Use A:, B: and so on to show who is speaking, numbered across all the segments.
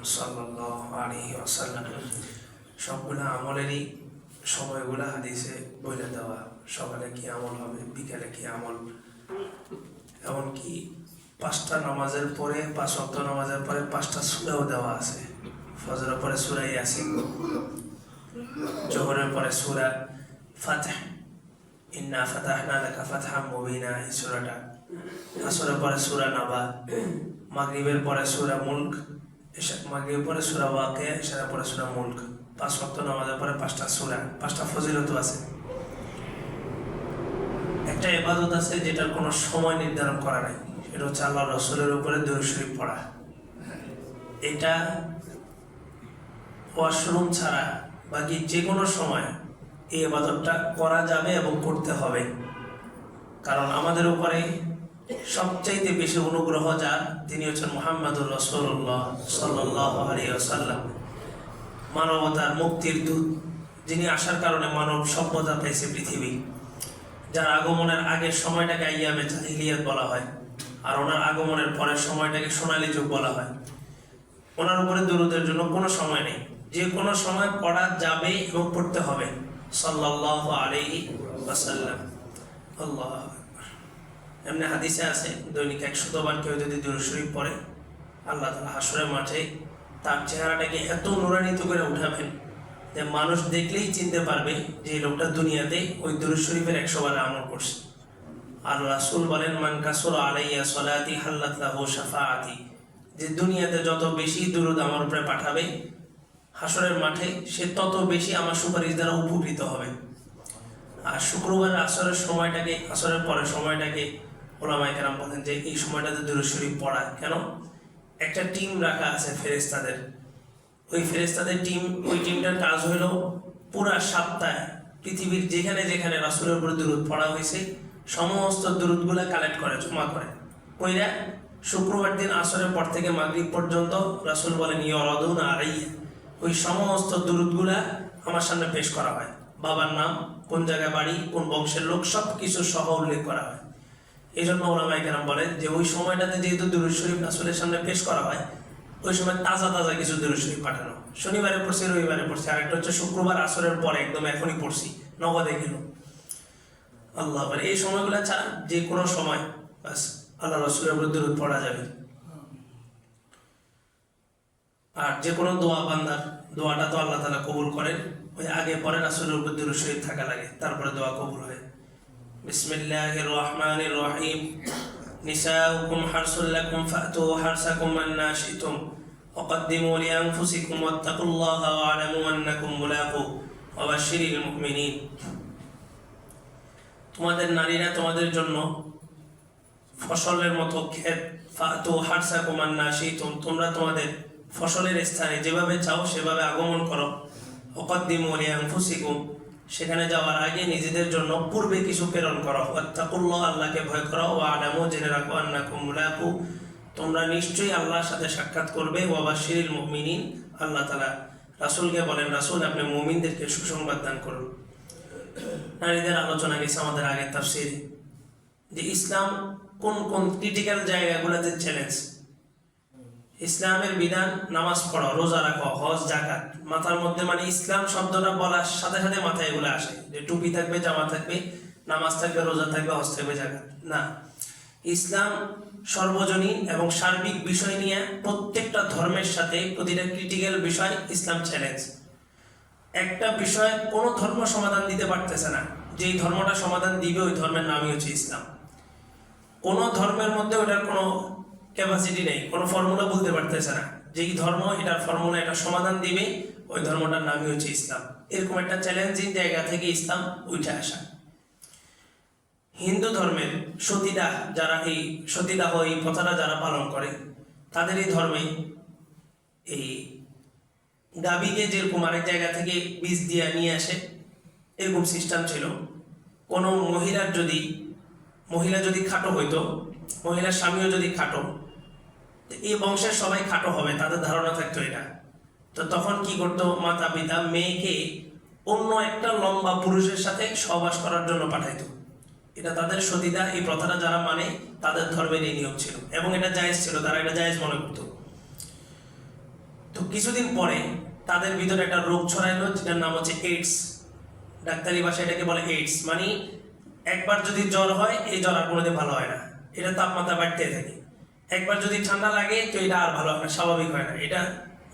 A: আলী আসাল্লাম সবগুলো আমলেরই সময়গুলো হাদিসে বলে দেওয়া। সকালে কি আমল হবে, বিকালে কি আমল? এমনকি পাঁচটা নামাজের পরে, পাঁচ অক্ট নামাজের পরে পাঁচটা সুরাও দেওয়া আছে। ফজরের পরে সুরাই আছে জোহরের পরে সুরা ফাতহ। ইন্না ফাতাহনা লাকা ফাতহাম মুবিনা, এই সূরাটা। আসরের পরে সূরা নাবা। মাগরিবের পরে সূরা মুলক। মাগরিবের পরে সূরা ওয়াকিয়া এশারের পরে সূরা মুলক। পাঁচ ওয়াক্ত নামাজের পরে পাঁচটা সূরা, পাঁচটা ফজিলত আছে। একটা ইবাদত আছে যেটার কোনো সময় নির্ধারণ করা নাই। সেটা হচ্ছে আল্লাহ রসুলের উপরে দরুদ শরীফ পড়া। এটা ওয়াশরুম ছাড়া বাকি যে কোনো সময় এই ইবাদতটা করা যাবে এবং করতে হবে। কারণ আমাদের উপরে সবচাইতে বেশি অনুগ্রহ যার তিনি হচ্ছেন মোহাম্মদুর রসুল্লাহ সাল্লাহ মানবতার মুক্তির দূত, যিনি আসার কারণে মানব সভ্যতা পেয়েছে পৃথিবী, যার আগমনের আগের সময়টাকে আইয়ামে জাহিলিয়াত বলা হয়, আর ওনার আগমনের পরের সময়টাকে সোনালি যুগ বলা হয়। ওনার উপরে দরুদের জন্য কোনো সময় নেই, যে কোনো সময় পড়া যাবে এবং পড়তে হবে সাল্লাহ আলাইহি ওয়াসাল্লাম। আল্লাহ এমনি হাদিসে আছে, দৈনিক একশতবার কেউ যদি দরুদ শরীফ পড়ে, আল্লাহ তালা হাসরের মাঠে তার চেহারাটাকে এত নুরানিত করে উঠাবেন যে মানুষ দেখলেই চিনতে পারবে যে লোকটা দুনিয়াতে ওই দরুদ শরীফের একশো বার আমল করছে। আর রাসুল বলেন, মান কাসুর আলাইয়া সলাতি হাল্লাত লাহু শাফাআতি। যে দুনিয়াতে যত বেশি দুরুদ আমার উপরে পাঠাবে, হাসরের মাঠে সে তত বেশি আমার সুপারিশ দ্বারা উপকৃত হবে। আর শুক্রবার আসরের সময়টাকে, আসরের পরের সময়টাকে ওলামাই কেরাম বলেন যে এই সময়টাতে দুরুদ শরীফ পড়া। কেন? একটা টিম রাখা আছে ফেরেস্তাদের ওই ফেরেস্তাদের টিম ওই টিমটার কাজ হলো পুরা সপ্তাহে পৃথিবীর যেখানে যেখানে রাসুলের উপরে দূরত পড়া হয়েছে, সমস্ত দূরতগুলো কালেক্ট করে, জমা করে। ওইরা শুক্রবার দিন আসরের পর থেকে মাগরিব পর্যন্ত রাসুল বলেন, ইয়রদুন আড়াইয়া ওই সমস্ত দূরতগুলা আমার সামনে পেশ করা হয়। বাবার নাম, কোন জায়গায় বাড়ি, কোন বংশের লোক সব কিছু সহ উল্লেখ করা হয়। এই জন্য ওলামাই কেরাম বলেন যে ওই সময়টাতে যেহেতু দুরুদ শরীফ রাসুলের সামনে পেশ করা হয়, ওই সময় তাজা তাজা কিছু দুরুদ শরীফ পাঠানো। শনিবারে পড়ছি, রবিবারে পড়ছি হচ্ছে শুক্রবার আসরের পরে একদম এখনই পড়ছি, নগদে গেল। আল্লাহ বলে, এই সময়গুলো ছাড়া যে কোনো সময় বাস আল্লাহ রসুলের উপর দূরত পড়া যাবে। আর যে কোনো দোয়া বান্দার দোয়াটা তো আল্লাহ তালা কবুল করেন, ওই আগে পরে রাসুলের উপর দূর শরীফ থাকা লাগে, তারপরে দোয়া কবুল হয়। বিসমিল্লাহির রহমানির রহিম নিসাউকুম হারসুল লাকুম ফাতু হারসাকুম আন্না শিতুম وقدموا لأنفسكم واتقوا الله واعلموا أنكم ملاقوه وبشر المؤمنين তোমাদের নারীরা তোমাদের জন্য ফসলের মতো ক্ষেত ফাতু হারসাকুম আন্না শিতুম তোমরা তোমাদের ফসলের স্থানে যেভাবে চাও সেভাবে আগমন করো অকদ্দিমু লিআনফুসিকুম সেখানে যাওয়ার আগে নিজেদের জন্য পূর্বে কিছু প্রেরণ করো। ওয়াত্তাকুল্লাহ, আল্লাহকে ভয় করো ও আলামু জেনে রাখো, আন্নাকুম মুলাকু। তোমরা নিশ্চয়ই আল্লাহর সাথে সাক্ষাৎ করবে। ওয়াবাশিরিল মুমিনিন, আল্লাহ তালা রাসূলকে বলেন, রাসূল, আপনি মুমিনদেরকে সুসংবাদ দান করুন। নারীদের আলোচনা গেছে আমাদের আগের তাফসীরে। যে ইসলাম কোন কোন ক্রিটিক্যাল জায়গাগুলোতে চ্যালেঞ্জ ইসলামের বিধান, নামাজ পড়ো, রোজা রাখো, হজ জাকাত মাথার মধ্যে মানে ইসলাম শব্দটা বলার সাথে সাথে মাথায় এগুলো আসে। যে টুপি থাকবে, জামা থাকবে, নামাজ থাকবে, রোজা থাকবে, হজ থাকবে জাকাত না। ইসলাম সর্বজনীন এবং সার্বিক বিষয় নিয়ে প্রত্যেকটা ধর্মের সাথে প্রতিটা ক্রিটিক্যাল বিষয় ইসলাম চ্যালেঞ্জ একটা বিষয়ে কোনো ধর্ম সমাধান দিতে পারতেছে না। যেই ধর্মটা সমাধান দিবে, ওই ধর্মের নামই হচ্ছে ইসলাম। কোনো ধর্মের মধ্যে ওটার কোনো ক্যাপাসিটি নেই। কোনো ফর্মুলা বলতে পারতেছে না। যেই ধর্ম, এটার ফর্মুলা এটা সমাধান দিবে, ওই ধর্মটার নামই হচ্ছে ইসলাম। এরকম একটা চ্যালেঞ্জিং জায়গা থেকে ইসলাম উঠে আসা। হিন্দু ধর্মের সতীদাহ যারা এই সতীদাহ, এই প্রথাটা যারা পালন করে, তাদের এই ধর্মে এই গাবিকে যেরকম আরেক জায়গা থেকে বীজ দিয়ে নিয়ে আসে, এরকম সিস্টেম ছিল। কোনো মহিলার যদি, মহিলা যদি খাটো হইতো মহিলার স্বামীও যদি খাটো এই বংশের সবাই খাটো হবে, তাদের ধারণা থাকতো এটা। তো তখন কি করতো মাতা পিতা, মেয়েকে অন্য একটা লম্বা পুরুষের সাথে সহবাস করার জন্য পাঠাইতো। এটা তাদের সতীদা এই প্রথাটা যারা মানে তাদের ধর্মের এই নিয়ম ছিল। এবং এটা জায়েজ ছিল, তারা এটা জায়েজ মনে করতো। তো তো কিছুদিন পরে তাদের ভিতরে একটা রোগ ছড়াইলো, যেটার নাম হচ্ছে এইডস ডাক্তারি ভাষায় এটাকে বলে এইডস মানে একবার যদি জ্বর হয়, এই জ্বর আর কোনোদিন ভালো হয় না। এটা তাপমাত্রা বাড়তে থাকে। একবার যদি ঠান্ডা লাগে, তো এটা আর ভালো না স্বাভাবিক হয় না। এটা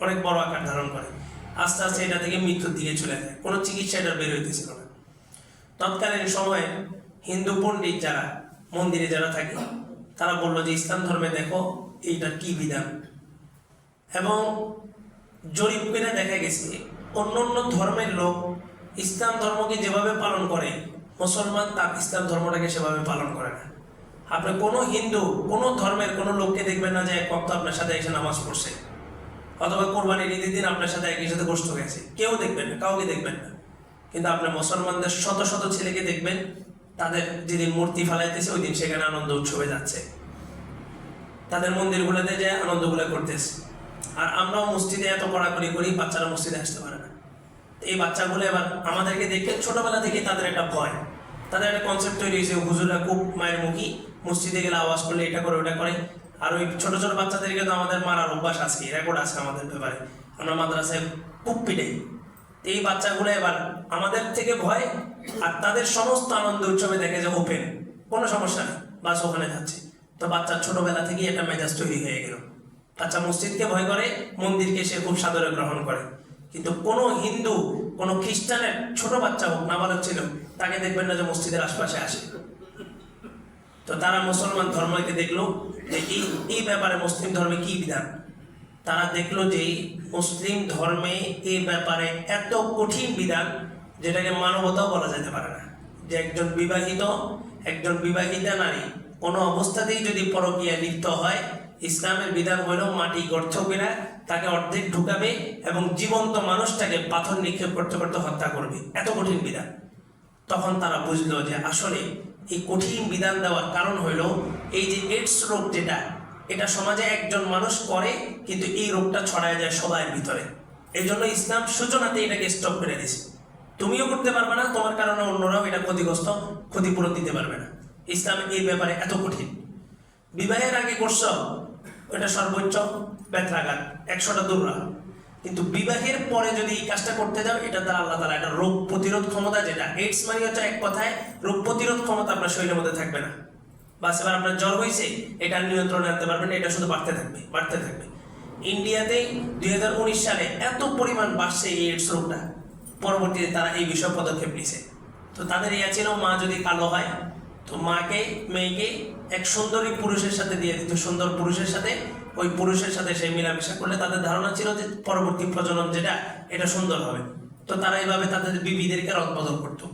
A: অনেক বড় আকার ধারণ করে। আস্তে আস্তে এটা থেকে মৃত্যুর দিকে চলে যায়। কোনো চিকিৎসা এটা বের হইতেছিল না। তৎকালীন সময়ে হিন্দু পণ্ডিত যারা, মন্দিরে যারা থাকে, তারা বলল যে, ইসলাম ধর্মে দেখো, এইটার কি বিধান? এবং জরিপ করে দেখা গেছে, অন্য অন্য ধর্মের লোক ইসলাম ধর্মকে যেভাবে পালন করে, মুসলমান তার ইসলাম ধর্মটাকে সেভাবে পালন করে না। আপনি কোনো হিন্দু, কোনো ধর্মের কোনো লোককে দেখবেন না যে এক আপনার সাথে এসে নামাজ পড়ছে। অথবা কোরবানির ঈদের দিন আপনার সাথে একই সাথে গোষ্ঠ গেছে। কেউ দেখবেন না, কাউকে দেখবেন না। কিন্তু আপনার মুসলমানদের শত শত ছেলেকে দেখবেন, তাদের যেদিন মূর্তি ফালাইতেছে, ওই দিন সেখানে আনন্দ উৎসবে যাচ্ছে। তাদের মন্দিরগুলোতে যে আনন্দগুলো করতেছে। আর আমরাও মসজিদে এত কড়াকড়ি করি, বাচ্চারা মসজিদে আসতে পারে না। এই বাচ্চাগুলো এবার আমাদেরকে দেখে, ছোটবেলা থেকে তাদের একটা ভয়। তাদের একটা কনসেপ্ট তৈরি হয়েছে হুজুরা খুব মায়ের মুখী মসজিদে গেলে আওয়াজ করলে এটা করে, ওটা করে। আর ওই ছোট ছোট বাচ্চাদেরকে তো আমাদের মারার অভ্যাস আছে রেকর্ড আছে আমাদের ব্যাপারে। আমরা মাদ্রাসায় খুব পিটাই। এই বাচ্চাগুলো এবার আমাদের থেকে ভয়, আর তাদের সমস্ত আনন্দ উৎসবে দেখে যে ওপেন কোনো সমস্যা নেই, বাস ওখানে যাচ্ছে তো বাচ্চার ছোটবেলা থেকেই একটা মেজাজ তৈরি হয়ে গেল। বাচ্চা মসজিদকে ভয় করে, মন্দিরকে সে খুব সাদরে গ্রহণ করে। কিন্তু কোনো হিন্দু, কোনো খ্রিস্টানের ছোট বাচ্চা হোক, নাবালক ছিল, তাকে দেখবেন না যে মসজিদের আশপাশে আসে। তো তারা মুসলমান ধর্মকে দেখল যে এই এই ব্যাপারে মুসলিম ধর্মে কি বিধান? তারা দেখল যে মুসলিম ধর্মে এই ব্যাপারে এত কঠিন বিধান যেটাকে মানবতাও বলা যেতে পারে না। যে একজন বিবাহিত, একজন বিবাহিতা নারী কোনো অবস্থাতেই যদি পরকীয়া লিপ্ত হয়, ইসলামের বিধান হলো মাটি গর্থ কিনা, তাকে অর্ধেক ঢুকাবে এবং জীবন্ত মানুষটাকে পাথর নিক্ষেপ করতে করতে হত্যা করবে। এত কঠিন বিধান। তখন তারা বুঝলো যে আসলে এই কঠিন বিধান দেওয়ার কারণ হইল এই যে এইডস রোগ যেটা, এটা সমাজে একজন মানুষ করে, কিন্তু এই রোগটা ছড়ায় যায় সবার ভিতরে। এই জন্য ইসলাম সূচনাতে এটাকে স্টপ করে দিয়েছে। তুমিও করতে পারবে না, তোমার কারণে অন্যরাও এটা ক্ষতিগ্রস্ত, ক্ষতিপূরণ দিতে পারবে না। ইসলাম এই ব্যাপারে এত কঠিন। বিবাহের আগে করছ, ওটা সর্বোচ্চ ব্যথাঘাত একশোটা দৌড়া কিন্তু বিবাহের পরে যদি এই কাজটা করতে যাও, এটা দ্বারা আল্লাহ তালা এটা রোগ প্রতিরোধ ক্ষমতা, যেটা এইডস মানে হচ্ছে এক কথায় রোগ প্রতিরোধ ক্ষমতা আপনার শরীরের মধ্যে থাকবে না। বাস, এবার আপনার জ্বর হয়েছে এটা নিয়ন্ত্রণে আনতে পারবেন এটা শুধু বাড়তে থাকবে বাড়তে থাকবে। ইন্ডিয়াতে দুই হাজার উনিশ সালে এত পরিমাণ বাড়ছে এই এইডস রোগটা। পরবর্তীতে তারা এই বিষয়ে পদক্ষেপ নিয়েছে। তো তাদের ইয়া ছিল, মা যদি কালো হয়, তো মাকে, মেয়েকে এক সুন্দরী পুরুষের সাথে দিয়ে দিত। সুন্দর পুরুষের সাথে ওই পুরুষের সাথে সেই মিলামেশা করলে তাদের ধারণা ছিল যে পরবর্তী প্রজনন যেটা, এটা সুন্দর হবে। তো তারা এইভাবে তাদের বিবিদেরকে রদবদল করতো।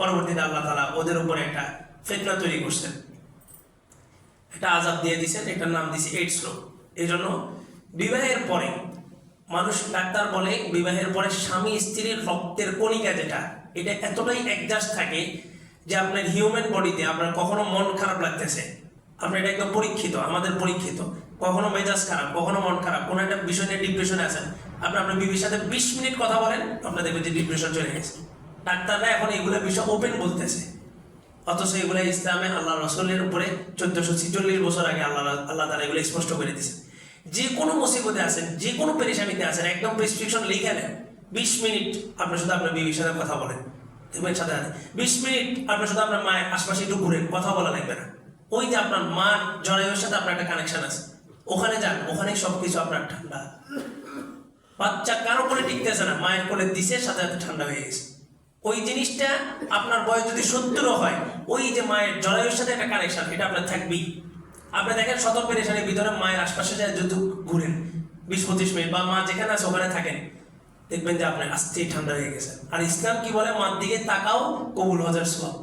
A: পরবর্তীতে আল্লাহ তালা ওদের উপরে একটা ফেতনা তৈরি করছেন। একটা আজাব দিয়ে দিছেন, এটার নাম দিছে এইডস রোগ। এই জন্য বিবাহের পরে মানুষ ডাক্তার বলে, বিবাহের পরে স্বামী স্ত্রীর রক্তের কণিকা যেটা, এটা এতটাই অ্যাডজাস্ট থাকে যে আপনার হিউম্যান বডিতে আপনার কখনো মন খারাপ লাগতেছে। আপনার এটা একদম পরীক্ষিত, আমাদের পরীক্ষিত। কখনো মেজাজ খারাপ, কখনো মন খারাপ, কোনো একটা বিষয় নিয়ে ডিপ্রেশনে আছেন। আপনি আপনার বিবির সাথে বিশ মিনিট কথা বলেন, আপনার দেখবেন যে ডিপ্রেশন চলে গেছে। ডাক্তাররা এখন এগুলো বিষয় ওপেন বলতেছে। অথচ এগুলো ইসলামে আল্লাহ রসলের উপরে চোদ্দশো ছিচল্লিশ বছর আগে আল্লাহ আল্লাহ তালা এগুলো স্পষ্ট করে দিয়েছে। যে কোনো মুসিবতে আছেন, যে কোনো পেরেশানিতে আছেন, একদম প্রেসক্রিপশন লিখে নেন। বিশ মিনিট আপনার সাথে আপনার বিবির সাথে কথা বলেন। দেখবেন সাথে বিশ মিনিট আপনার সাথে আপনার মায়ের আশপাশে একটু ঘুরেন, কথা বলা লাগবে না। ওই যে আপনার মার জরায়ুর সাথে আপনার একটা কানেকশন আছে। ওখানে যান, ওখানে সব কিছু আপনার ঠান্ডা। বাচ্চা কারও কোলে টিকতেছে না, মায়ের কোলে দিছে সাথে সাথে ঠান্ডা হয়ে গেছে। ওই জিনিসটা আপনার বয়স যদি সত্তরও হয়, ওই যে মায়ের জরায়ুর সাথে একটা কানেকশন এটা আপনার থাকবেই। আপনি দেখেন শত পেরেশানির ভিতরে মায়ের আশপাশে যায় যদি ঘুরেন, বিশ পঁচিশ মিনিট, বা মা যেখানে আছে ওখানে থাকেন, দেখবেন যে আপনার আস্তেই ঠান্ডা হয়ে গেছে। আর ইসলাম কি বলে? মার দিকে তাকাও, কবুল হাজার সব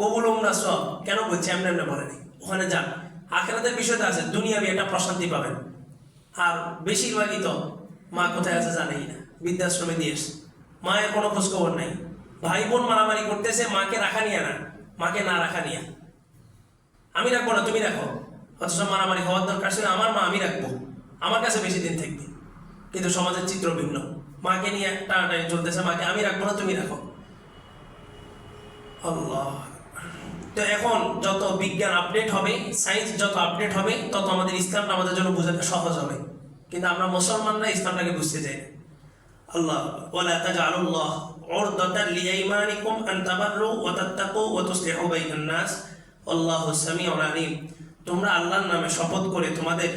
A: কবুল ওমরা সব কেন বলছি? এমনি এমনি বলেনি ওখানে যান। আখেরাতের বিষয়টা আছে, দুনিয়াবি একটা প্রশান্তি পাবেন। আর বেশিরভাগই তো মা কোথায় আছে জানেই না, বৃদ্ধাশ্রমে দিয়ে এসছে মায়ের কোনো খোঁজখবর নাই। ভাই বোন মারামারি করতেছে, মাকে রাখা নিয়ে না, মাকে না রাখা নিয়ে। আমি রাখব না, তুমি রাখো। অথচ মারামারি হওয়ার দরকার ছিল আমার মা, আমি রাখব। আমার কাছে বেশি দিন থাকবে। কিন্তু সমাজের চিত্র ভিন্ন। মাকে নিয়ে টানাটানি চলতেছে, মাকে আমি রাখব না, তুমি রাখো। আল্লাহ তো এখন যত বিজ্ঞান আপডেট হবে সায়েন্স যত আপডেট হবে, তত আমাদের ইসলামটা আমাদের জন্য বোঝাতে সহজ হবে। কিন্তু আমরা মুসলমানরা ইসলামটাকে বুঝতে চাই না। আল্লাহ, ওয়ালা তাজআলুল্লাহ উরদাতান লিআইমানিকুম আন তাবাররু ওয়া তাত্তাকু ওয়া তুসলিহু বাইনান নাস। আল্লাহু সামিউন আলিম। তোমরা আল্লাহর নামে শপথ করে তোমাদের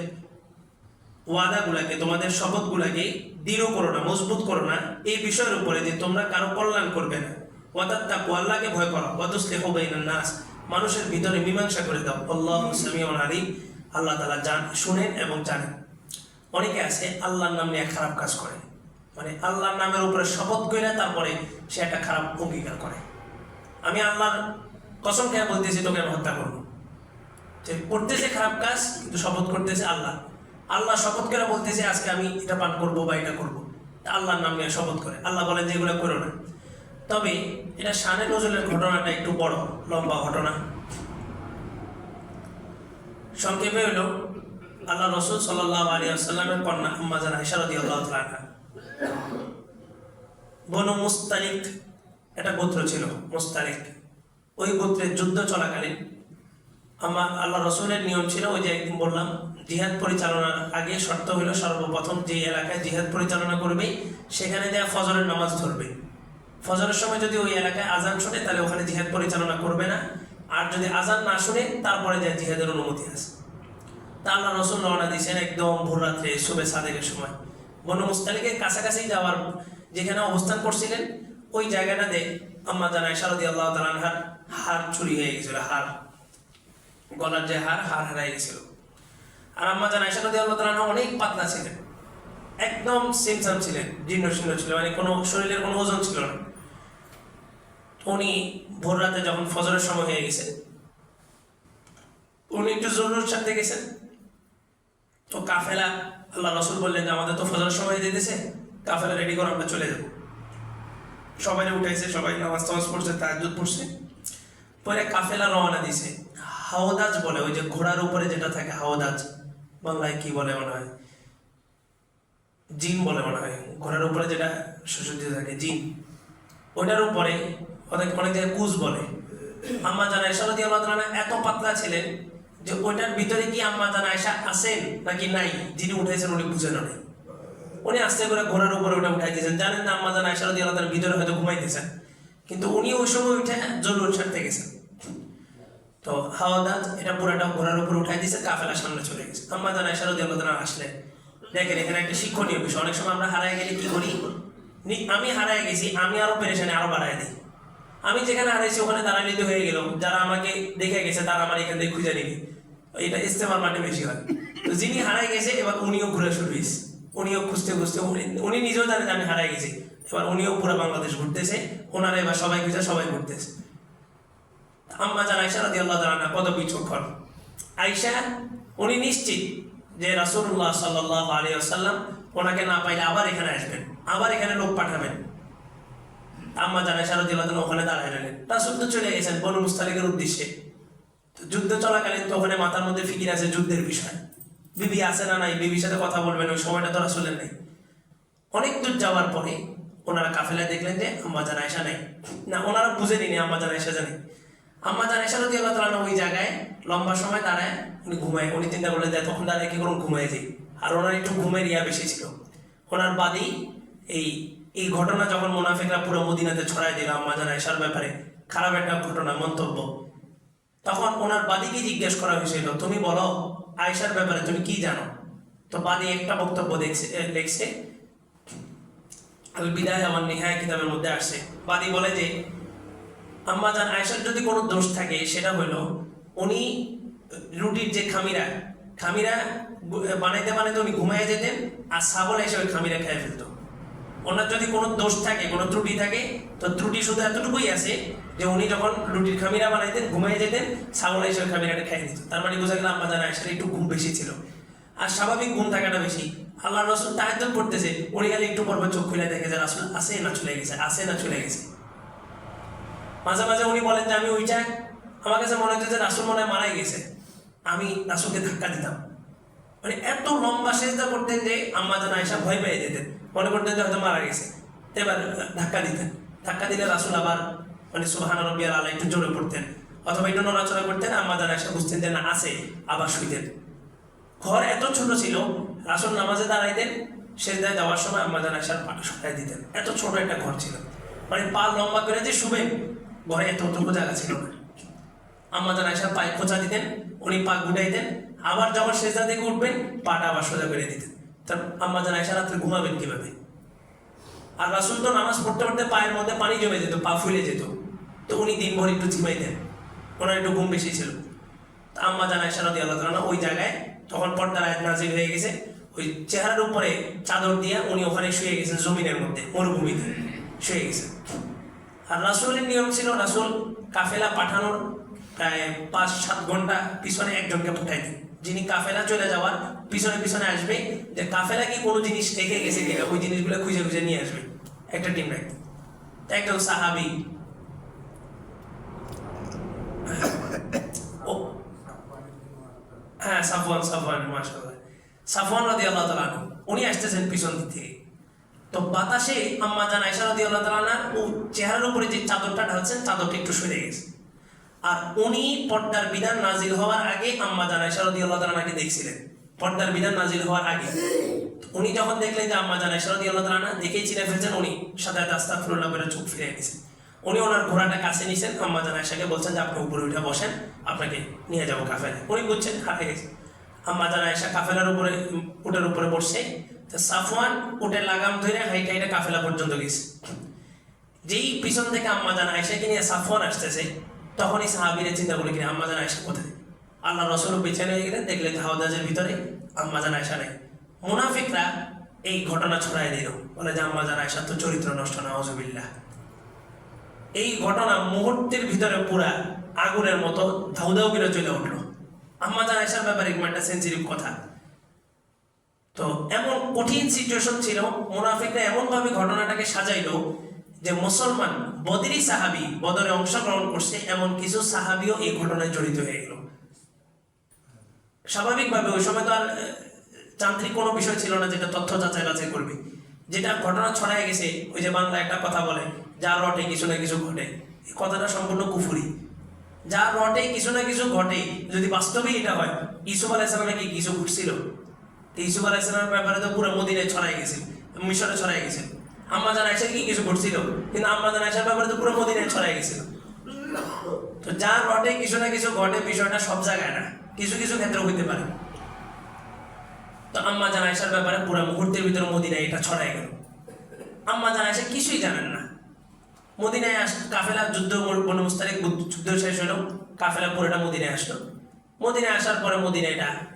A: ওয়াদাগুলাকে, তোমাদের শপথগুলাকে দৃঢ় করো না, মজবুত করো না। এই বিষয়ের উপরে যে তোমরা কারও কল্যাণ করবে না। আল্লাহকে ভয় করো। ওয়া তুসলিহু বাইনান নাস। মানুষের ভিতরে মীমাংসা করে দাও। আল্লাহু সামিউন আলিম। আল্লাহ তাআলা জান, শুনেন এবং জানেন। অনেকে আছে, আল্লাহর নাম নিয়ে খারাপ কাজ করে। মানে আল্লাহর নামের উপরে শপথ করে তারপরে সে একটা খারাপ অঙ্গীকার করে। আমি আল্লাহর কসম খেয়ে বলতেছি, তোকে আমি হত্যা করব। যে করতেছে খারাপ কাজ, কিন্তু শপথ করতেছে আল্লাহ। আল্লাহ শপথ করে বলতেছে, আজকে আমি এটা পান করব বা এটা করব। আল্লাহর নাম নিয়ে শপথ করে। আল্লাহ বলেন যে এগুলো করো না। তবে এটা শানে নজরুলের ঘটনাটা একটু বড়, লম্বা ঘটনা। সংক্ষেপে হলো আল্লাহ রসুল সাল্লাহ আলী আসাল্লামের কন্যা আম্মাজান আইসারদি আল্লাহ তালা বনু মুস্তালিক, একটা গোত্র ছিল, মুস্তালিক। ওই গোত্রের যুদ্ধ চলাকালীন আমার আল্লাহ রসুলের নিয়ম ছিল, ওই যে একদিন বললাম, জিহাদ পরিচালনার আগে শর্ত হলো সর্বপ্রথম যে এলাকায় জিহাদ পরিচালনা করবে সেখানে দেয়া ফজরের নামাজ ধরবে ফজরের সময় যদি ওই এলাকায় আজান শুনে, তাহলে ওখানে জিহাদ পরিচালনা করবে না। আর যদি আজান না শুনে, তারপরে যায় জিহাদের অনুমতি আছে। তা আল্লাহ রসুল রওনা দিয়েছেন একদম ভোর রাত্রে শুভে সাদেকের সময়। বনু মুস্তালিকের কাছাকাছি যাওয়ার যেখানে অবস্থান করছিলেন, ওই জায়গাটাতে আম্মা জানায় শারদী আল্লাহ তালানহার হার চুরি হয়ে গেছিল, হার। গলার যে হার হার হারাই গেছিল। আর আম্মা জানায় শারদী আল্লাহ তালানহা অনেক পাতলা ছিলেন। একদম সিমসাম ছিলেন জীর্ণ শীর্ণ ছিল মানে কোনো শরীরের কোনো ওজন ছিল না। উনি ভোর রাতে যখন ফজরের সময় হয়ে গেছে, উনি একটু জরুর সাথে গেছেন। তো কাফেলা, আল্লাহ রসুল বললেন যে আমাদের তো ফজর সময় দিতেছে কাফেলা রেডি করে আমরা চলে যাব। সবাই উঠাইছে, সবাই নামাজ টামাজ পড়ছে তাহাজুদ পড়ছে। পরে কাফেলা রওনা দিছে হাওদাজ বলে, ওই যে ঘোড়ার উপরে যেটা থাকে, হাওদাজ, বাংলায় কি বলে মনে হয়? জিন বলে মনে হয়। ঘোড়ার উপরে যেটা সুসজ্জিত থাকে, জিন। ওটার উপরে অনেক অনেক জায়গায় কুজ বলে। আম্মা জানা এসারদি আল্লাহ এত পাতলা ছিলেন যে ওইটার ভিতরে কি আম্মা জানা আয়সা আছেন নাকি নাই? যিনি উঠেছেন উনি বুঝেন নাই। উনি আস্তে করে ঘোড়ার উপরে ওটা উঠাই দিয়েছেন জানেন না আম্মা জানা আয়সা আল্লাহ ভিতরে হয়তো ঘুমাইতেছেন। কিন্তু উনি ওই সময় উঠে জরুর ছাড়তে গেছেন। তো হাওয়াদাত এটা পুরাটা ঘোড়ার উপরে উঠাই দিয়েছে কাফেলার সামনে চলে গেছে। আম্মা জানা আয়সা আল্লাহ তাআলা আসলেন। দেখেন এখানে একটা শিক্ষণীয় বিষয়। অনেক সময় আমরা হারাই গেলে কি করি? আমি হারাই গেছি, আমি আরও পেরেশানি আরও বাড়াই দিই। আমি যেখানে হারাইছি, ওখানে দাঁড়াইলে তো হয়ে গেল। যারা আমাকে দেখে গেছে, তারা আমার এখান থেকে খুঁজে নিবি। এটা ইস্তেমার মাঠে বেশি হয়। তো যিনি হারাই গেছে, এবার উনিও ঘুরে শুরু হয়েছে উনিও খুঁজতে খুঁজতে, উনি- নিজেও জানে আমি হারাই গেছি। এবার উনিও পুরো বাংলাদেশ ঘুরতেছে। ওনারা এবার সবাই খুঁজে, সবাই ঘুরতেছে। আম্মা জান আয়সা রাদি আল্লাহ তালা কত বিচক্ষণ। আয়সা উনি নিশ্চিত যে রাসূলুল্লাহ সাল্লাহ আলী আসাল্লাম ওনাকে না পাইলে আবার এখানে আসবেন। আবার এখানে লোক পাঠাবেন। আম্মা জানায় সারদিল্লাহ ওখানে দাঁড়ায় রইলেন। রাসুল চলে গেছেন বনু মুস্তালিকের উদ্দেশ্যে। যুদ্ধ চলাকালীন তো ওখানে মাথার মধ্যে ফিকির আছে যুদ্ধের বিষয়। বিবি আছে না নাই, বিবির সাথে কথা বলবেন, ওই সময়টা তো রাসুলের নেই। অনেক দূর যাওয়ার পরে ওনারা কাফেলায় দেখলেন যে আম্মা জান এসা নেই। না, ওনারা বুঝে নিনি আম্মা জান এসা জানে। আম্মা জান আয়সা রদি আল্লাহ তালা ওই জায়গায় লম্বা সময় দাঁড়ায়, উনি ঘুমায়, উনি চিন্তা করলেন যে তখন দাঁড়ায় কি করুন ঘুমায় যাই। আর ওনার একটু ঘুমের ইয়া বেশি ছিল। ওনার বাদী এই এই ঘটনা যখন মোনাফিকরা পুরো মদিনাতে ছড়াই দিল, আম্মা জান আয়সার ব্যাপারে খারাপ একটা ঘটনা, মন্তব্য। তখন ওনার বাদীকে জিজ্ঞেস করা হয়েছিল, তুমি বলো আয়সার ব্যাপারে তুমি কি জানো? তো বাদী একটা বক্তব্য দেখছে লিখছে বিদায় আমার নিহায় কিতাবের মধ্যে আসছে। বাদী বলে যে, আম্মা জান আয়সার যদি কোনো দোষ থাকে, সেটা হলো উনি রুটির যে খামিরা খামিরা বানাইতে বানাইতে উনি ঘুমাইয়ে যেতেন, আর ছাগল এসে ওই খামিরা খেয়ে ফেলতো। ওনার যদি কোনো দোষ থাকে, কোনো ত্রুটি থাকে, তো ত্রুটি শুধু এতটুকুই আছে যে উনি যখন রুটির খামিরা বানাইতেন ঘুমাই যেতেন, ছাগল এসে খামিরাটা খেয়ে দিত। তার মানে বোঝা গেল আম্মা জানা আয়সার একটু ঘুম বেশি ছিল। আর স্বাভাবিক ঘুম থাকাটা বেশি। আল্লাহ রসুল তাহাজ্জুদ পড়তেছে উনি খালি একটু পর পর চোখ খুলে দেখে যে রাসুল আসে না চলে গেছে আসে না চলে গেছে। মাঝে মাঝে উনি বলেন যে, আমি ওইটা, আমার কাছে মনে হচ্ছে যে রাসুল মনে হয় মারাই গেছে। আমি রাসুলকে ধাক্কা দিতাম। মানে এত লম্বা সেজদা করতেন যে আম্মা যেন আয়সা ভয় পেয়ে যেতেন। মনে করতেন যে হয়তো মারা গেছে। এবার ধাক্কা দিতেন। ধাক্কা দিলে রাসুল আবার মানে সুহান রবিয়ার আলা একটু জোরে পড়তেন। অথবা একটু নড়াচড়া করতেন, আম্মা যেন আয়সা বুঝতেন যে না, আছে, আবার শুইতেন। ঘর এত ছোট ছিল, রাসুল নামাজে দাঁড়াইতেন, সেজদায় যাওয়ার সময় আম্মা জান আয়সার পাটা সরাই দিতেন। এত ছোট একটা ঘর ছিল। মানে পা লম্বা করে যে শুবে, ঘরে এতটুকু জায়গা ছিল না। আম্মা জান পায়ে খোঁচা দিতেন, উনি পা গুটাইতেন, আবার যখন সেজদা থেকে উঠবেন, পাটা আবার সোজা করে দিতেন। তার আম্মা জান আয়সা রাত্রে ঘুমাবেন কীভাবে? আর রাসুল তো নামাজ পড়তে পড়তে পায়ের মধ্যে পানি জমে যেত, পা ফুলে যেত। তো উনি দিনভর একটু ঝিমাইতেন ওনার একটু ঘুম বেশি ছিল। আম্মা জান আয়সা রাদি আল্লাহ তাআলা ওই জায়গায়, তখন পর্দার আয়াত নাজিল হয়ে গেছে, ওই চেহারার উপরে চাদর দিয়ে উনি ওখানে শুয়ে গেছেন, জমিনের মধ্যে, মরুভূমিতে, শুয়ে গেছেন। আর রাসুলের নিয়ম ছিল, রাসুল কাফেলা পাঠানোর প্রায় পাঁচ সাত ঘণ্টা পিছনে একজনকে পাঠাইতেন যিনি কাফেলা চলে যাওয়ার পিছনে পিছনে আসবে যে কাফেলা কি কোনো জিনিস রেখে গেছে কিনা ওই জিনিসগুলো খুঁজে খুঁজে নিয়ে আসবে। একটা টিম রাখতেন তা একজন সাহাবি। হ্যাঁ সাফওয়ান সাফওয়ান মাশাআল্লাহ। সাফওয়ান রাদিয়াল্লাহু তাআলা আনহু, উনি আসতেছেন পিছন দিক থেকে। তো বাতাসে আম্মা জান আয়সা রাদিয়াল্লাহু তাআলা আনহা ও চেহারার উপরে যে চাদরটা ঢালছেন চাদরটা একটু সরে গেছে। আর উনি পর্দার বিধান নাজিল হওয়ার আগে আম্মা জান আয়সা দেখছিলেন। পর্দার বিধান নাজিল হওয়ার আগে। উনি যখন দেখলেন যে আম্মা জান আয়সা রাদিয়াল্লাহু দেখেই চিনে ফেলছেন, উনি সাথে আস্তাগফিরুল্লাহ বলে চোখ ফিরে গেছেন। উনি ওনার ঘোড়াটা কাছে নিয়েছেন আম্মা জান আয়সাকে বলছেন যে আপনি উপরে উঠে বসেন, আপনাকে নিয়ে যাব কাফেলে উনি বুঝছেন, হারিয়ে গেছে। আম্মা জান আয়সা কাফেলার উপরে, উটের উপরে বসছে। সাফওয়ান উটের লাগাম ধরে হাইটা হাইটা কাফেলা পর্যন্ত গেছে। যেই পিছন থেকে আম্মা জান আয়সাকে নিয়ে সাফওয়ান আসতেছে তখনই সাহাবিরে চিন্তা করে কিনা আম্মা জান আয়সা কোথায়? আল্লাহ রসুল বেছে নিয়ে গেলেন, দেখলেন হাওদাজের ভিতরে আম্মা জান আয়সা নেই। মুনাফিকরা এই ঘটনা ছড়াই দিল। বলে যে, আম্মা জান আয়সা তো চরিত্র নষ্ট না হজবিল্লাহ এই ঘটনা মুহূর্তের ভিতরে পুরা আগুনের মতো ধাউ ধাউ করে চলে উঠল। আম্মা জান আয়সার ব্যাপারে একটা সেন্সিটিভ কথা। তো এমন কঠিন সিচুয়েশন ছিল, মুনাফিকরা এমনভাবে ঘটনাটাকে সাজাইলো যে মুসলমান বদরি সাহাবি বদরে অংশগ্রহণ করছে, এমন কিছু সাহাবিও এই ঘটনায় জড়িত হয়ে গেল। স্বাভাবিকভাবে ওই সময় তো আর যান্ত্রিক কোনো বিষয় ছিল না যেটা তথ্য যাচাই বাছাই করবে। যেটা ঘটনা ছড়ায় গেছে, ওই যে বাংলা একটা কথা বলে, যা রটে কিছু না কিছু ঘটে। এই কথাটা সম্পূর্ণ কুফুরি। যা রটে কিছু না কিছু ঘটে, যদি বাস্তবেই এটা হয় ইসুফ আলাইসালামে নাকি কিছু ঘটছিল? ইসুফ আলাইসালামের ব্যাপারে তো পুরো মদিনায় ছড়াই গেছে, মিশরে ছড়াই গেছে। আম্মা জান আয়সা কি কিছু ঘটছিল কিন্তু আম্মা জান আয়সার ব্যাপারে তো পুরো মদিনায় ছড়াই গেছিল। তো যা রটে কিছু না কিছু ঘটে, বিষয়টা সব জায়গায় না। কিছু কিছু ক্ষেত্রে হইতে পারে। তো আম্মা জান আয়সার ব্যাপারে পুরো মুহূর্তের ভিতরে মদিনায় এটা ছড়াই গেল। আম্মা জান আয়সা কিছুই জানেন না। মদিনায় আস কাফেলা যুদ্ধ বনু মুস্তালিক বুদ্ধ- যুদ্ধ শেষ হলো। কাফেলা পুরোটা মদিনায় আসলো। মদিনায় আসার পরে মদিনায়টা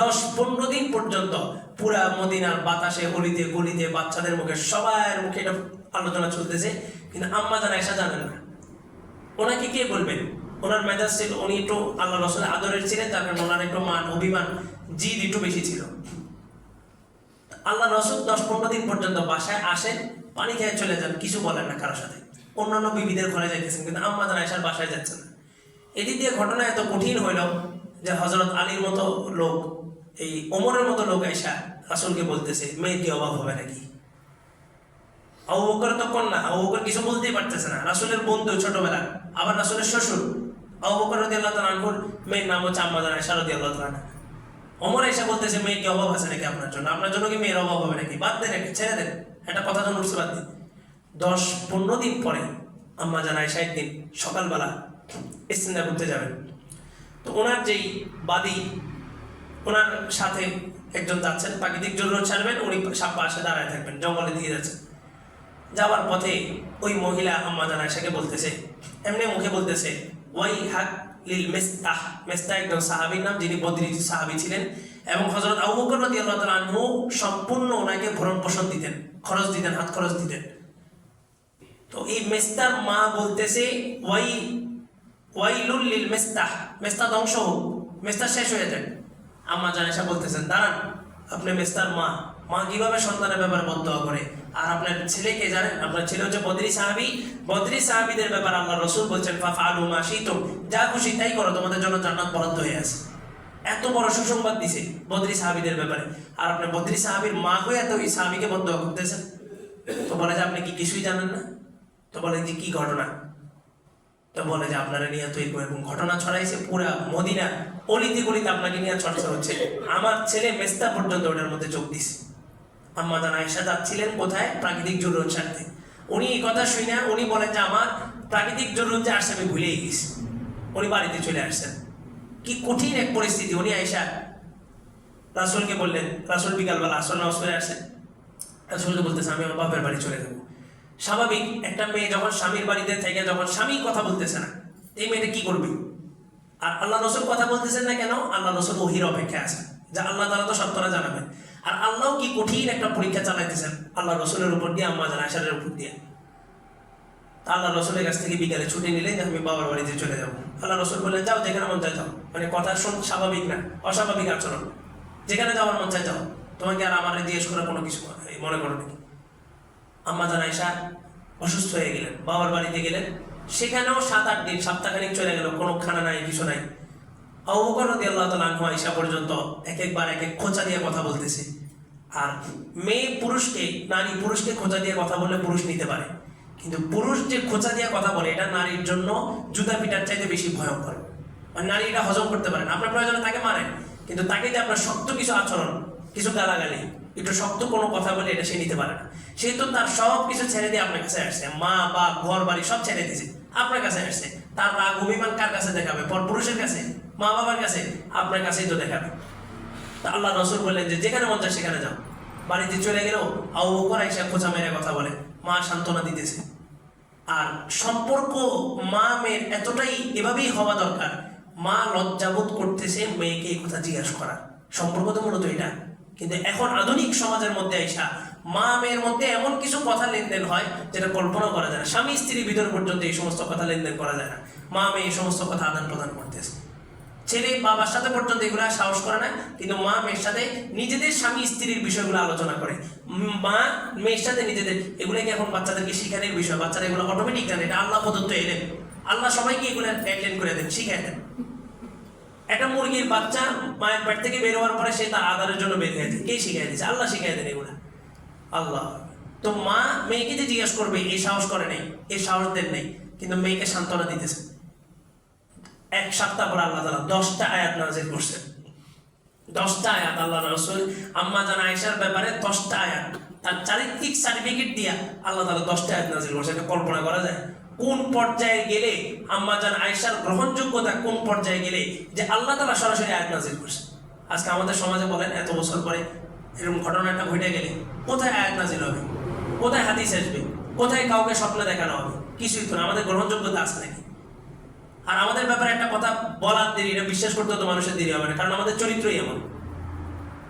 A: দশ পনেরো দিন পর্যন্ত পুরা মদিনার বাতাসে অলিতে গলিতে বাচ্চাদের মুখে সবার মুখে এটা আলোচনা চলতেছে। কিন্তু আম্মা জান আয়সা জানেন না। ওনাকে কে বলবেন? ওনার মেজাজ ছিল, উনি একটু আল্লাহ রসুলের আদরের ছিলেন, তার কারণে ওনার একটু মান, অভিমান, জিদ একটু বেশি ছিল। আল্লাহ রসুল দশ পনেরো দিন পর্যন্ত বাসায় আসেন, পানি খেয়ে চলে যান, কিছু বলেন না কারোর সাথে। অন্যান্য বিবিদের ঘরে যাইতেছেন, কিন্তু আম্মাদান আয়সার বাসায় যাচ্ছেন না। এদিক দিয়ে ঘটনা এত কঠিন হইল যে হজরত আলীর মতো লোক, এই ওমরের মতো লোক আয়সা রাসুলকে বলতেছে মেয়ের কি অভাব হবে নাকি? আবু বকর তো কন্যা কিছু বলতেই পারতেছে না। রাসুলের বন্ধু ছোটবেলা, আবার রাসুলের শ্বশুর। আবু রদি আল্লাহ তালানহুর মেয়ের নাম হচ্ছে আম্মাদান আয়সা রদি আল্লাহ তালান অমর এসে বলতেছে মেয়ের কি অভাব আছে নাকি আপনার জন্য? আপনার জন্য কি মেয়ের অভাব হবে নাকি? বাদ দেন নাকি, ছেড়ে দেন। একটা কথা যখন উঠছে, বাদ দিন দশ পনেরো দিন পরে আম্মা জানায় ষাট দিন সকালবেলা ইস্তেন্দা করতে যাবেন। তো ওনার যেই বাদী, ওনার সাথে একজন যাচ্ছেন, প্রাকৃতিক জন্য ছাড়বেন, উনি পাশে দাঁড়ায় থাকবেন, জঙ্গলে দিয়ে যাচ্ছেন। যাওয়ার পথে ওই মহিলা আম্মা জান আয়সাকে বলতেছে, এমনি মুখে বলতেছে, ওয়াই হাক লিল মেস্তাহ। মেস্তাহ একজন সাহাবীর নাম, যিনি বদরি সাহাবী ছিলেন, এবং হজরত আবু বকর রাদিয়াল্লাহু তাআলা সম্পূর্ণ ওনাকে ভরণ পোষণ দিতেন, খরচ দিতেন, হাত খরচ দিতেন। তো এই মেস্তার মা বলতেছে, ওয়াই ওয়াইলুল লিল মেস্তাহ মেস্তা ধ্বংস হোক মেস্তা শেষ হয়ে যায় আম্মা জানেশা বলতেছেন, দাঁড়ান, আপনি মেস্তার মা। মা কীভাবে সন্তানের ব্যাপারে বদয়া করে? আর আপনার ছেলেকে জানেন, আপনার ছেলে হচ্ছে বদরি সাহাবি। বদরি সাহাবিদের ব্যাপারে আল্লাহ রসুল বলছেন ফাফা আলু মা শীতম, যা খুশি তাই করো, তোমাদের জন্য জান্নাত বরাদ্দ হয়ে আছে। এত বড় সুসংবাদ দিছে বদরি সাহাবিদের ব্যাপারে। আর আপনি বদরি সাহাবির মা হয়ে এত ওই সাহাবিকে বদয়া করতেছেন? তো বলে যে, আপনি কি কিছুই জানেন না? তো বলে যে, কি ঘটনা? তো বলে যে আপনারা নিয়ে তো এরকম ঘটনা ছড়াইছে পুরা মদিনা অলিতে গলিতে আপনাকে নিয়ে চর্চা হচ্ছে। আমার ছেলে মেস্তা পর্যন্ত ওটার মধ্যে যোগ দিছে। আম্মা জান আয়েশা যাচ্ছিলেন কোথায়? প্রাকৃতিক জরুরত সারতে উনি এই কথা শুনে উনি বলেন যে আমার প্রাকৃতিক জরুরত যে আসছে আমি ভুলেই গেছি। উনি বাড়িতে চলে আসছেন। কি কঠিন এক পরিস্থিতি। উনি আয়েশা রাসুলকে বললেন, রাসুল বিকালবেলা আসল নামাজ করে আসছেন রাসুলকে বলতেছে, আমি আমার বাপের বাড়ি চলে যাব। স্বাভাবিক, একটা মেয়ে যখন স্বামীর বাড়িতে থেকে যখন স্বামী কথা বলতেছে না, এই মেয়েটা কি করবে? আর আল্লাহ রসুল কথা বলতেছেন না কেন? আল্লাহ রসুল ওহির অপেক্ষা আছে যা আল্লাহ তারা তো সত্যরা জানাবেন। আর আল্লাহ কি কঠিন একটা পরীক্ষা চালাইতেছেন? আল্লাহ রসুলের উপর দিয়ে, আম্মা জান আশারের উপর দিয়ে। আল্লাহ রসুলের কাছ থেকে বিকালে ছুটি নিলে আমি বাবার বাড়িতে চলে যাব। আল্লাহ রসুল বললেন, যাও, যেখানে মন চাই যাও। মানে কথা শোন, স্বাভাবিক না, অস্বাভাবিক আচরণ। যেখানে যাওয়ার মন চাই যাও। তোমাকে আর আমার জিজ্ঞেস করার কোনো কিছু মনে করো নাকি? আম্মা জান অসুস্থ হয়ে গেলেন, বাবার বাড়িতে গেলেন। সেখানেও সাত আট দিন, সপ্তাহখানিক চলে গেল, কোনো খানা নাই, কিছু নাই। অবকর নদী আল্লাহ তালা আয়সা পর্যন্ত এক একবার এক এক খোঁচা দিয়ে কথা বলতেছে। আর মেয়ে পুরুষকে, নারী পুরুষকে খোঁচা দিয়ে কথা বললে পুরুষ নিতে পারে। কিন্তু পুরুষ যে খোঁচা দিয়ে কথা বলে, এটা নারীর জন্য জুতা পিটার চাইতে বেশি ভয়ঙ্কর। আর নারী এটা হজম করতে পারেন আপনার প্রয়োজনে তাকে মারেন, কিন্তু তাকে যে আপনার শক্ত কিছু আচরণ, কিছু গালাগালি একটু শক্ত কোনো কথা বলে এটা সে নিতে পারে না। সে তো তার সব কিছু ছেড়ে দিয়ে আপনার কাছে আসছে। মা, বাপ ঘর বাড়ি সব ছেড়ে দিয়েছে। আপনার কাছে আসছে। তার রাগ, অভিমান কার কাছে দেখাবে? পর পুরুষের কাছে? মা বাবার কাছে? আপনার কাছেই তো দেখাবে। তা আল্লাহ রসুল বললেন যে, যেখানে মন চায় সেখানে যাও। বাড়িতে চলে গেলেও আউ বকর এসে খোঁচা মেরে কথা বলে। মা সান্ত্বনা দিতেছে। আর সম্পর্ক মা মেয়ের এতটাই এভাবেই হওয়া দরকার। মা লজ্জাবোধ করতেছে মেয়েকে এই কথা জিজ্ঞাসা করা। সম্পর্ক তো মূলত এটা। কিন্তু এখন আধুনিক সমাজের মধ্যে আইসা মা মেয়ের মধ্যে এমন কিছু কথা লেনদেন হয় যেটা কল্পনা করা যায় না। স্বামী স্ত্রীর ভিতর পর্যন্ত এই সমস্ত কথা লেনদেন করা যায় না। মা মেয়ে এই সমস্ত কথা আদান প্রদান করতেছে। ছেলে বাবার সাথে পর্যন্ত এগুলো সাহস করে না, কিন্তু মা মেয়ের সাথে নিজেদের স্বামী স্ত্রীর বিষয়গুলো আলোচনা করে। মা মেয়ের সাথে নিজেদের এগুলোকে এখন বাচ্চাদেরকে শিখানোর বিষয়, বাচ্চারা এগুলো অটোমেটিক জানে, এটা আল্লাহ প্রদত্ত এলেন। আল্লাহ সবাইকে এগুলো গাইডলাইন করে দেন শিখাই দেন। একটা মুরগির বাচ্চা মায়ের পেট থেকে বের হওয়ার পরে সে তার আদারের জন্য বের হয়ে কে শিখাই দিয়েছে? আল্লাহ শিখাই দেন এগুলা। আল্লাহ। তো মা মেয়েকে যে জিজ্ঞাসা করবে এই সাহস করে নেই এই সাহস দেন নেই, কিন্তু মেয়েকে সান্ত্বনা দিতেছে। এক সপ্তাহ পর আল্লাহ তালা দশটা আয়াত নাজির করছেন দশটা আয়াত আল্লাহ রসুল, আম্মা জান আয়েশার ব্যাপারে দশটা আয়াত, তার চারিত্রিক সার্টিফিকেট দিয়া আল্লাহ তালা দশটা আয়াত নাজির করছে। এটা কল্পনা করা যায়? কোন পর্যায়ে গেলে আম্মা জান আয়েশার গ্রহণযোগ্যতা কোন পর্যায়ে গেলে যে আল্লাহ তালা সরাসরি আয়াত নাজির করছে। আজকে আমাদের সমাজে বলেন, এত বছর পরে এরকম ঘটনাটা ঘটে গেলে কোথায় আয়াত নাজির হবে? কোথায় হাদিস আসবে? কোথায় কাউকে স্বপ্ন দেখানো হবে? কিছুই তো না, আমাদের গ্রহণযোগ্যতা আছে নাকি? আর আমাদের ব্যাপারে একটা কথা বলার দেরি, এটা বিশ্বাস করতে তো মানুষের দেরি হবে না, কারণ আমাদের চরিত্রই এমন।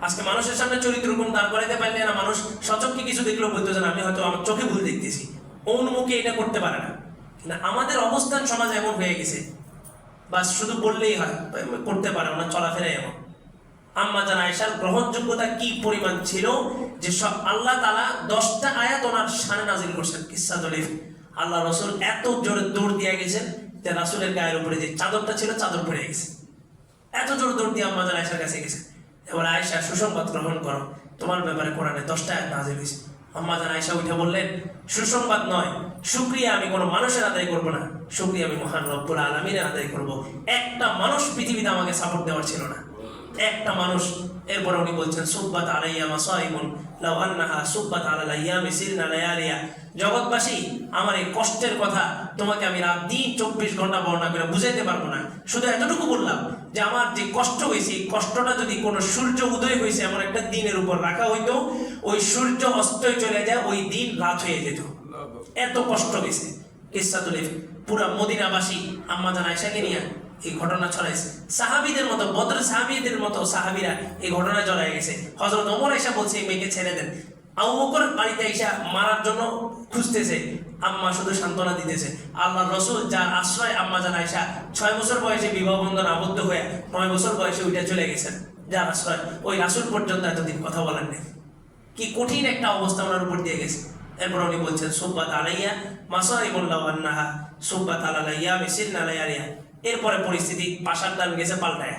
A: আজকে মানুষের সামনে চরিত্র কোন দাঁড় করাইতে পারলে না, মানুষ সচক্ষে কিছু দেখলেও বলতে যে আমি হয়তো আমার চোখে ভুল দেখতেছি। অন্যমুখে এটা করতে পারে না। কিন্তু আমাদের অবস্থান সমাজ এমন হয়ে গেছে। বা শুধু বললেই হয়, করতে পারে ওনার চলাফেরা এমন। আম্মা জান আয়েশার গ্রহণযোগ্যতা কি পরিমাণ ছিল যে সব আল্লাহ তালা দশটা আয়াত ওনার সানে নাজিল করছেন, কিসা দলিফ আল্লাহ রসুল এত জোরে দৌড় দিয়ে গেছেন যে রাসুলের গায়ের উপরে যে চাদরটা ছিল, চাদর পড়ে গেছে। এত জোরে দৌড় দিয়ে আম্মা জান আয়েশার কাছে গেছে। এবার আয়েশা সুসংবাদ গ্রহণ করো, তোমার ব্যাপারে কোরআনে দশটা আয়াত নাজিল হয়েছে। আয়েশা উঠে বললেন, সুসংবাদ নয়, শুক্রিয়া আমি কোনো মানুষের আদায় না, শুক্রিয়া আমি মহান রব্বুল আলমিনের আদায় করব। একটা মানুষ পৃথিবীতে আমাকে সাপোর্ট দেওয়ার ছিল না। একটা মানুষ, এরপরে উনি বলছেন, সুব্বাত আলাইয়া মাসাইমুন, লাউ সুব্বাত আলা সিরনা লায়ালিয়া। জগৎবাসী, আমার এই কষ্টের কথা তোমাকে আমি রাত দিন চব্বিশ ঘণ্টা বর্ণনা করে বুঝাইতে পারব না। শুধু এতটুকু বললাম যে আমার যে কষ্ট হয়েছে কষ্টটা যদি কোনো সূর্য উদয় হয়েছে, এমন একটা দিনের উপর রাখা হইতো, ওই সূর্য অস্তয় চলে যায়, ওই দিন রাত হয়ে যেত। এত কষ্ট হয়েছে। কিসাতুল পুরা মদিনাবাসী, আম্মা জান আয়সাকে নিয়ে এই ঘটনা ছড়াইছে। সাহাবিদের মতো, বদর সাহাবিদের মতো সাহাবিরা এই ঘটনা জড়াই গেছে। হজরত অমর এসা বলছে, এই মেয়েকে ছেড়ে দেন। আবু বকর বাড়িতে এসা মারার জন্য খুঁজতেছে। আম্মা শুধু সান্ত্বনা দিতেছে। আল্লাহ রসুল যার আশ্রয় আম্মা জান আয়সা ছয় বছর বয়সে বিবাহ বন্ধন আবদ্ধ হয়ে নয় বছর বয়সে উঠে চলে গেছেন। যার আশ্রয় ওই রাসুল পর্যন্ত এতদিন কথা বলেন নেই। কি কঠিন একটা অবস্থা ওনার উপর দিয়ে গেছে। এরপর উনি বলছেন, সুব্বাত আলাইয়া মাসাই বললাম আন্নাহা সুব্বাত আলাইয়া মেসিন আলাইয়া এরপরে পরিস্থিতি পাশার দান গেছে পাল্টায়।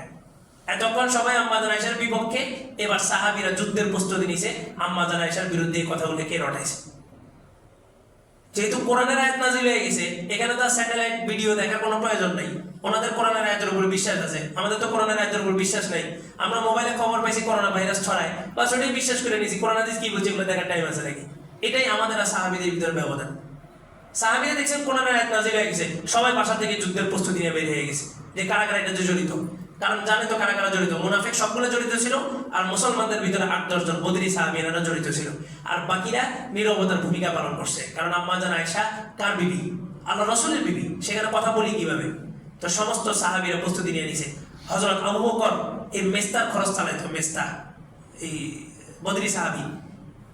A: এতক্ষণ সবাই আম্মাদান আয়সার বিপক্ষে, এবার সাহাবিরা যুদ্ধের প্রস্তুতি নিছে আম্মাদান আয়সার বিরুদ্ধে এই কথাগুলো কে রটাইছে। যেহেতু কোরআনের আয়াত নাজিল হয়ে গেছে, এখানে তো স্যাটেলাইট ভিডিও দেখার কোনো প্রয়োজন নেই। ওনাদের কোরআনের আয়াতের উপর বিশ্বাস আছে। আমাদের তো কোরআনের আয়াতের উপর বিশ্বাস নেই। আমরা মোবাইলে খবর পাইছি করোনা ভাইরাস ছড়ায়। বা সেটাই বিশ্বাস করে নিয়েছি করোনা দিস কি বলছে এগুলো দেখার টাইম আছে নাকি? এটাই আমাদের আর সাহাবিদের ভিতরে ব্যবধান। সাহাবিরা দেখছেন কোরআনের আয়াত নাজিল হয়ে গেছে। সবাই বাসা থেকে যুদ্ধের প্রস্তুতি নিয়ে বের হয়ে গেছে। যে কারা এটা জড়িত? কারণ জানে তো কারা কারা জড়িত? মুনাফিক সবগুলো জড়িত ছিল আর মুসলমানদের ভিতরে আট, দশ জন বদরি সাহাবিয়ারা জড়িত ছিল। আর বাকিরা নিরবতার ভূমিকা পালন করছে। কারণ আম্মা জান আয়সা কার বিবি? আল্লাহ রসুলের বিবি। সেখানে কথা বলি কীভাবে? তো সমস্ত সাহাবিরা প্রস্তুতি নিয়ে নিছে। হজরত আবু বকর, এই মেস্তার খরচ চালাইতো মেস্তা, এই বদরি সাহাবি।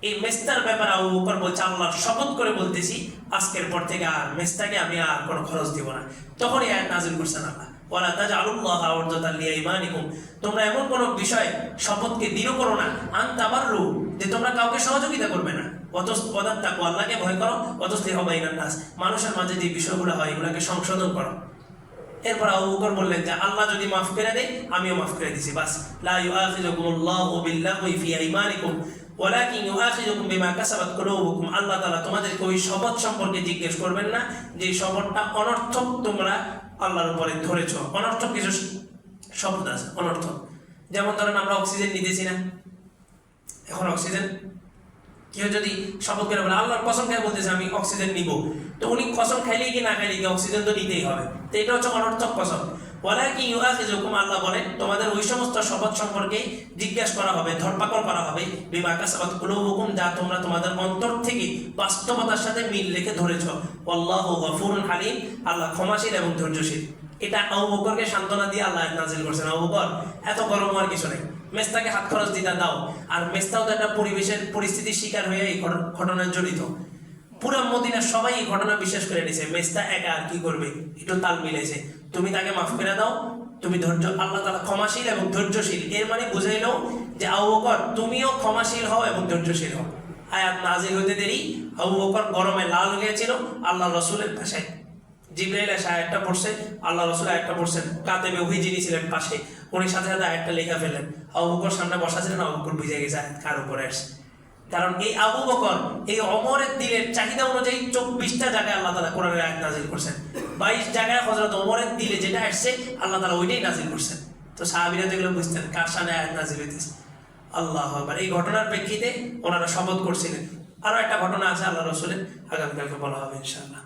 A: এই মেস্তার ব্যাপারে আবু বকর বলছে, আল্লাহর শপথ করে বলতেছি, আজকের পর থেকে আর মেস্তাকে আমি আর কোনো খরচ দিব না। তখনই আয়াত নাজিল করছেন আল্লাহ। ওয়ালা তাজআলুল্লাহ উরদাতান লিআইমানিকুম। তোমরা এমন কোন বিষয় শপথকে দৃঢ় করো না আন তাবাররু যে তোমরা কাউকে সহযোগিতা করবে না। অত পদার তাকু আল্লাহকে ভয় করো অত স্নেহ বাইনান নাস। মানুষের মাঝে যে বিষয়গুলো হয়, এগুলোকে সংশোধন করো। এরপর আবু বকর বললেন যে, আল্লাহ যদি মাফ করে দেয়, আমিও মাফ করে দিছি, বাস। লা ইউআখিযুকুমুল্লাহু বিল্লাহি ফি আইমানিকুম, ওয়ালাকিন ইউআখিযুকুম বিমা কাসাবাত কুলুবুকুম। আল্লাহ তাআলা তোমাদেরকে ওই শপথ সম্পর্কে জিজ্ঞেস করবেন না, যে শপথটা অনর্থক তোমরা আল্লাহর উপরে ধরেছ। অনর্থক কিছু শব্দ আছে, অনর্থক। যেমন ধরেন আমরা অক্সিজেন নিতেছি না। এখন অক্সিজেন কেউ যদি শপথ করে বলে, আল্লাহর কসম খেয়ে বলতেছে, আমি অক্সিজেন নিব। তো উনি কসম খাইলেই কি না খাইলেই কি অক্সিজেন তো নিতেই হবে। তো এটা হচ্ছে অনর্থক কসম। বলে কি ইউআখিজুকুম আল্লাহ বলেন, তোমাদের ওই সমস্ত শপথ সম্পর্কে জিজ্ঞাসা করা হবে, ধরপাকড় করা হবে। বিমা কাসাবাত কুলুবুকুম, যা তোমরা তোমাদের অন্তর থেকে বাস্তবতার সাথে মিল রেখে হালিম, আল্লাহ ক্ষমাশীল এবং ধৈর্যশীল। এটা আবু বকরকে সান্ত্বনা দিয়ে আল্লাহ নাজিল করছেন। আবু বকর, এত গরম হওয়ার কিছু নেই। মেস্তাকে হাত খরচ দিতে দাও, আর মেস্তাও তো একটা পরিবেশের পরিস্থিতির শিকার হয়ে এই ঘট- ঘটনায় জড়িত। পুরো মদিনার সবাই এই ঘটনা বিশ্বাস করে নিছে মেস্তা একা আর কি করবে? একটু তাল মিলেছে তুমি তাকে মাফ করে দাও। তুমি ধৈর্য, আল্লাহ তালা ক্ষমাশীল এবং ধৈর্যশীল। এর মানে বুঝাইলো যে আবু বকর, তুমিও ক্ষমাশীল হও এবং ধৈর্যশীল হও। আয়াত নাজিল হতে দেরি, আবু বকর গরমে লাল হয়ে গিয়েছিল। আল্লাহ রসুলের ভাষায় জিব্রাইল এসে আয়াতটা পড়ছে আল্লাহ রসুল আয়াতটা পড়ছেন। কাতেবে ওই যিনি ছিলেন পাশে, উনি সাথে সাথে আয়াতটা লেখা ফেলেন। আবু সামনে বসা ছিলেন, আবু বকর ভিজে গেছে, আয়াত কার উপরে আসে কারণ এই আবু বকর, এই অমরের দিলের চাহিদা অনুযায়ী চব্বিশটা জায়গায় আল্লাহ তালা কোরআনের আয়াত নাজিল করছেন। বাইশ জায়গায় হজরত অমরের দিলে যেটা আসছে, আল্লাহ তালা ওইটাই নাজিল করছেন। তো সাহাবিরা যেগুলো বুঝতেন, কার সামনে আয়াত নাজিল হইতেছে? আল্লাহ আবার এই ঘটনার প্রেক্ষিতে ওনারা শপথ করছিলেন। আরও একটা ঘটনা আছে আল্লাহ রসুলের, আগামীকালকে বলা হবে ইনশাআল্লাহ।